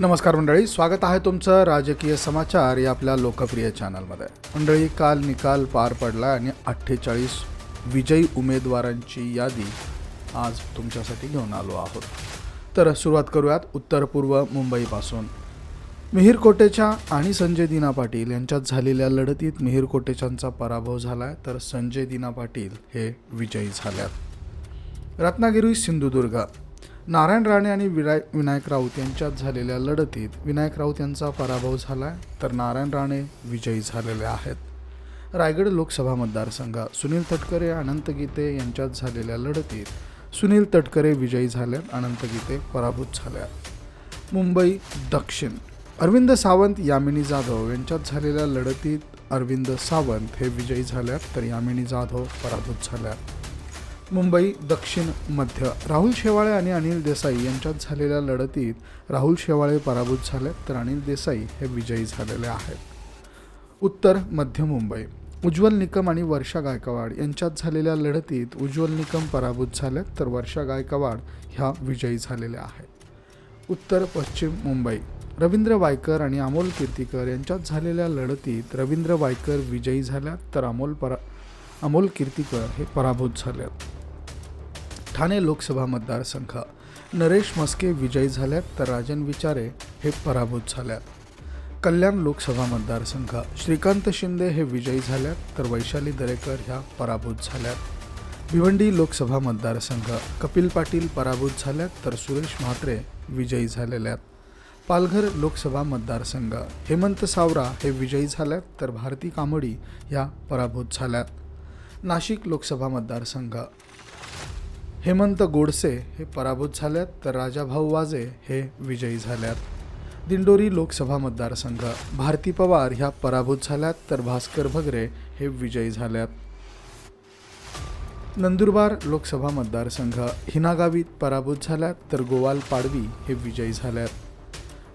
नमस्कार मंडळी स्वागत आहे तुमचं राजकीय समाचार या आपल्या लोकप्रिय चॅनलमध्ये. मंडळी काल निकाल पार पडला आणि अठ्ठेचाळीस विजयी उमेदवारांची यादी आज तुमच्यासाठी घेऊन आलो आहोत. तर सुरुवात करूयात उत्तर पूर्व मुंबईपासून. मिहीर कोटेचा आणि संजय दिना पाटील यांच्यात झालेल्या लढतीत मिहीर कोटेचांचा पराभव झाला आहे तर संजय दिना पाटील हे विजयी झाल्यात. रत्नागिरी सिंधुदुर्ग. नारायण राणे आणि विनाय विनायक राऊत यांच्यात झालेल्या लढतीत विनायक राऊत यांचा पराभव झाला आहे तर नारायण राणे विजयी झालेले आहेत. रायगड लोकसभा मतदारसंघ सुनील तटकरे अनंत गीते यांच्यात झालेल्या लढतीत सुनील तटकरे विजयी झाल्यात अनंत गीते पराभूत झाल्या मुंबई दक्षिण अरविंद सावंत यामिनी जाधव यांच्यात झालेल्या लढतीत अरविंद सावंत हे विजयी झाल्यात तर यामिनी जाधव पराभूत झाल्या मुंबई दक्षिण मध्य. राहुल शेवाळे आणि अनिल देसाई यांच्यात झालेल्या लढतीत राहुल शेवाळे पराभूत झाले तर अनिल देसाई हे विजयी झालेले आहेत. उत्तर मध्य मुंबई. उज्ज्वल निकम आणि वर्षा गायकवाड यांच्यात झालेल्या लढतीत उज्ज्वल निकम पराभूत झाले तर वर्षा गायकवाड ह्या विजयी झालेल्या आहेत. उत्तर पश्चिम मुंबई. रवींद्र वायकर आणि अमोल कीर्तीकर यांच्यात झालेल्या लढतीत रवींद्र वायकर विजयी झाल्या तर अमोल परा अमोल कीर्तीकर हे पराभूत झाल्यात ठाणे लोकसभा मतदारसंघ. नरेश मस्के विजयी झाल्यात तर राजन विचारे हे पराभूत झाल्यात. कल्याण लोकसभा मतदारसंघ. श्रीकांत शिंदे हे विजयी झाल्यात तर वैशाली दरेकर ह्या पराभूत झाल्यात. भिवंडी लोकसभा मतदारसंघ. कपिल पाटील पराभूत झाल्यात तर सुरेश म्हात्रे विजयी झालेल्यात. पालघर लोकसभा मतदारसंघ. हेमंत सावरा हे विजयी झाल्यात तर भारती कामडी ह्या पराभूत झाल्यात. नाशिक लोकसभा मतदारसंघ. हेमंत गोडसे हे पराभूत झाल्यात तर राजाभाऊ वाजे हे विजयी झाल्यात. दिंडोरी लोकसभा मतदारसंघ. भारती पवार ह्या पराभूत झाल्यात तर भास्कर भगरे हे विजयी झाल्यात. नंदुरबार लोकसभा मतदारसंघ. हिनागावीत पराभूत झाल्यात तर गोवाल पाडवी हे विजयी झाल्यात.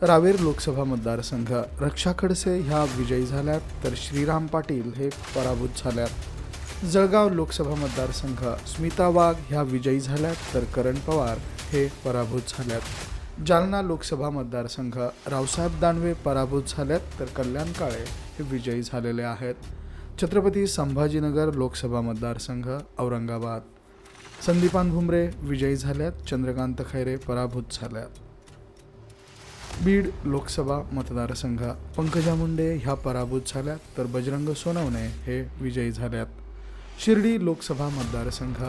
रावेर लोकसभा मतदारसंघ. रक्षा खडसे ह्या विजयी झाल्यात तर श्रीराम पाटील हे पराभूत झाल्यात. जळगाव लोकसभा मतदारसंघ स्मिता वाघ ह्या विजयी झाल्यात तर करण पवार हे पराभूत झाल्यात. जालना लोकसभा मतदारसंघ रावसाहेब दानवे पराभूत झाल्यात तर कल्याण काळे हे विजयी झालेले आहेत. छत्रपती संभाजीनगर लोकसभा मतदारसंघ औरंगाबाद. संदीपान भुमरे विजयी झाल्यात चंद्रकांत खैरे पराभूत झाल्यात. बीड लोकसभा मतदारसंघ पंकजा मुंडे ह्या पराभूत झाल्यात तर बजरंग सोनवणे हे विजयी झाल्यात. शिर्डी लोकसभा मतदारसंघ.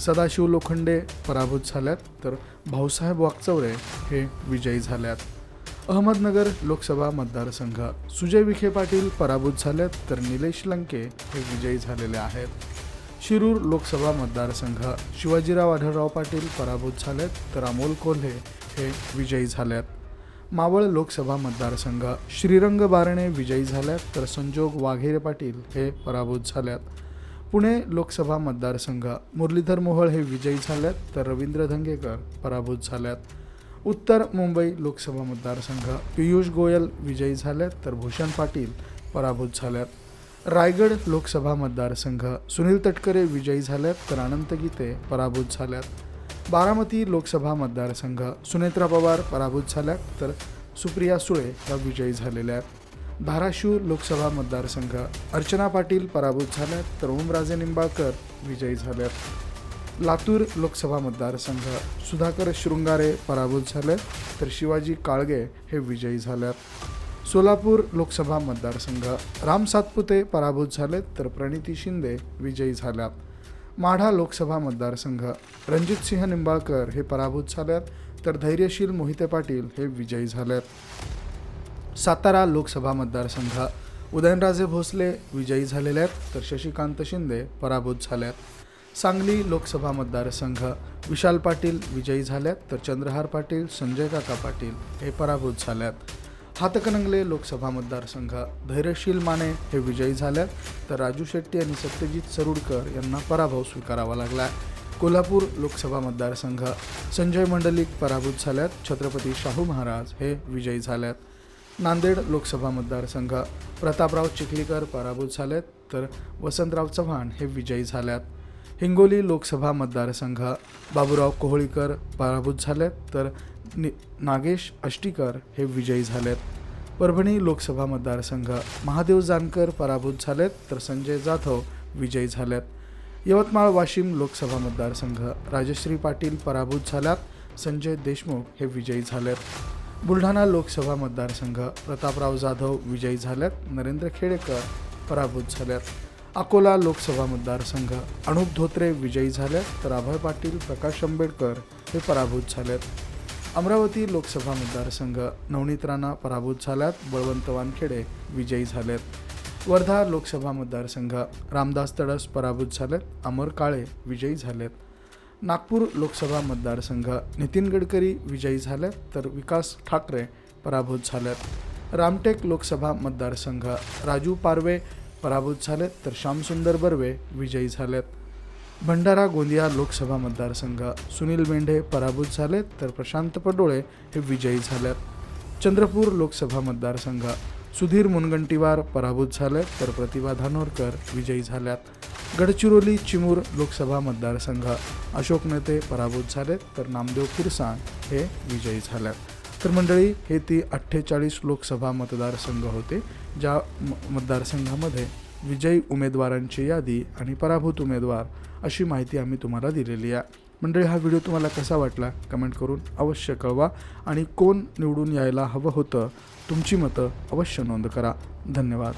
सदाशिव लोखंडे पराभूत झाल्यात तर भाऊसाहेब वाकचौरे हे विजयी झाल्यात. अहमदनगर लोकसभा मतदारसंघ. सुजय विखे पाटील पराभूत झाल्यात तर निलेश लंके हे विजयी झालेले आहेत. शिरूर लोकसभा मतदारसंघ. शिवाजीराव आढळराव पाटील पराभूत झालेत तर अमोल कोल्हे हे विजयी झाल्यात. मावळ लोकसभा मतदारसंघ. श्रीरंग बारणे विजयी झाल्यात तर संजोग वाघेरे पाटील हे पराभूत झाल्यात. पुणे लोकसभा मतदारसंघ. मुरलीधर मोहोळ हे विजयी झाल्यात तर रवींद्र धंगेकर पराभूत झाल्यात. उत्तर मुंबई लोकसभा मतदारसंघ. पियुष गोयल विजयी झाल्यात तर भूषण पाटील पराभूत झाल्यात. रायगड लोकसभा मतदारसंघ. सुनील तटकरे विजयी झाल्यात तर अनंत गीते पराभूत झाल्यात. बारामती लोकसभा मतदारसंघ. सुनेत्रा पवार पराभूत झाल्यात तर सुप्रिया सुळे ह्या विजयी झालेल्या आहेत. धाराशिव लोकसभा मतदारसंघ. अर्चना पाटील पराभूत झाल्यात तर ओमराजे निंबाळकर विजयी झाल्यात. लातूर लोकसभा मतदारसंघ. सुधाकर शृंगारे पराभूत झाले तर शिवाजी काळगे हे विजयी झाल्यात. सोलापूर लोकसभा मतदारसंघ. राम सातपुते पराभूत झालेत तर प्रणिती शिंदे विजयी झाल्यात. माढा लोकसभा मतदारसंघ. रणजितसिंह निंबाळकर हे पराभूत झाल्यात तर धैर्यशील मोहिते पाटील हे विजयी झाल्यात. सातारा लोकसभा मतदारसंघ. उदयनराजे भोसले विजयी झालेले आहेत तर शशिकांत शिंदे पराभूत झाल्यात सांगली लोकसभा मतदारसंघ. विशाल पाटील विजयी झाल्यात तर चंद्रहार पाटील संजय काका पाटील हे पराभूत झाल्यात हातकणंगले लोकसभा मतदारसंघ. धैर्यशील माने हे विजयी झाल्यात तर राजू शेट्टी आणि सत्यजित सरुडकर यांना पराभव स्वीकारावा लागला कोल्हापूर लोकसभा मतदारसंघ. संजय मंडलिक पराभूत झाल्यात छत्रपती शाहू महाराज हे विजयी झाल्यात नांदेड लोकसभा मतदारसंघ. प्रतापराव चिखलीकर पराभूत झालेत तर वसंतराव चव्हाण हे विजयी झाल्यात. हिंगोली लोकसभा मतदारसंघ. बाबूराव कोहळीकर पराभूत झालेत तर नि नागेश अष्टीकर हे विजयी झालेत. परभणी लोकसभा मतदारसंघ. महादेव जानकर पराभूत झालेत तर संजय जाधव विजयी झालेत. यवतमाळ वाशिम लोकसभा मतदारसंघ. राजश्री पाटील पराभूत झाल्यात संजय देशमुख हे विजयी झालेत. बुलढाणा लोकसभा मतदारसंघ प्रतापराव जाधव विजयी झाल्यात नरेंद्र खेडेकर पराभूत झाल्यात. अकोला लोकसभा मतदारसंघ अनुप धोत्रे विजयी झाल्यात तर अभय पाटील प्रकाश आंबेडकर हे पराभूत झाल्यात. अमरावती लोकसभा मतदारसंघ नवनीत राणा पराभूत झाल्यात बळवंत वानखेडे विजयी झालेत वर्धा लोकसभा मतदारसंघ रामदास तडस पराभूत झालेत अमर काळे विजयी झालेत नागपूर लोकसभा मतदारसंघ. नितीन गडकरी विजयी झाल्यात तर विकास ठाकरे पराभूत झालेत रामटेक लोकसभा मतदारसंघ. राजू पारवे पराभूत झालेत तर श्यामसुंदर बर्वे विजयी झालेत. भंडारा गोंदिया लोकसभा मतदारसंघ. सुनील मेंढे पराभूत झालेत तर प्रशांत पडोळे हे विजयी झालेत. चंद्रपूर लोकसभा मतदारसंघ. सुधीर मुनगंटीवार पराभूत झालेत तर प्रतिभा धानोरकर विजयी झाल्यात. गडचिरोली चिमूर लोकसभा मतदारसंघ. अशोक नेते पराभूत झालेत तर नामदेव किरसाण हे विजयी झाल्यात. तर मंडळी हे ती अठ्ठेचाळीस लोकसभा मतदारसंघ होते ज्या म मतदारसंघामध्ये विजयी उमेदवारांची यादी आणि पराभूत उमेदवार अशी माहिती आम्ही तुम्हाला दिलेली आहे. मंडळी हा व्हिडिओ तुम्हाला कसा वाटला? कमेंट करून अवश्य कळवा आणि कोण निवडून यायला हवं होतं तुमची मतं अवश्य नोंद करा. धन्यवाद.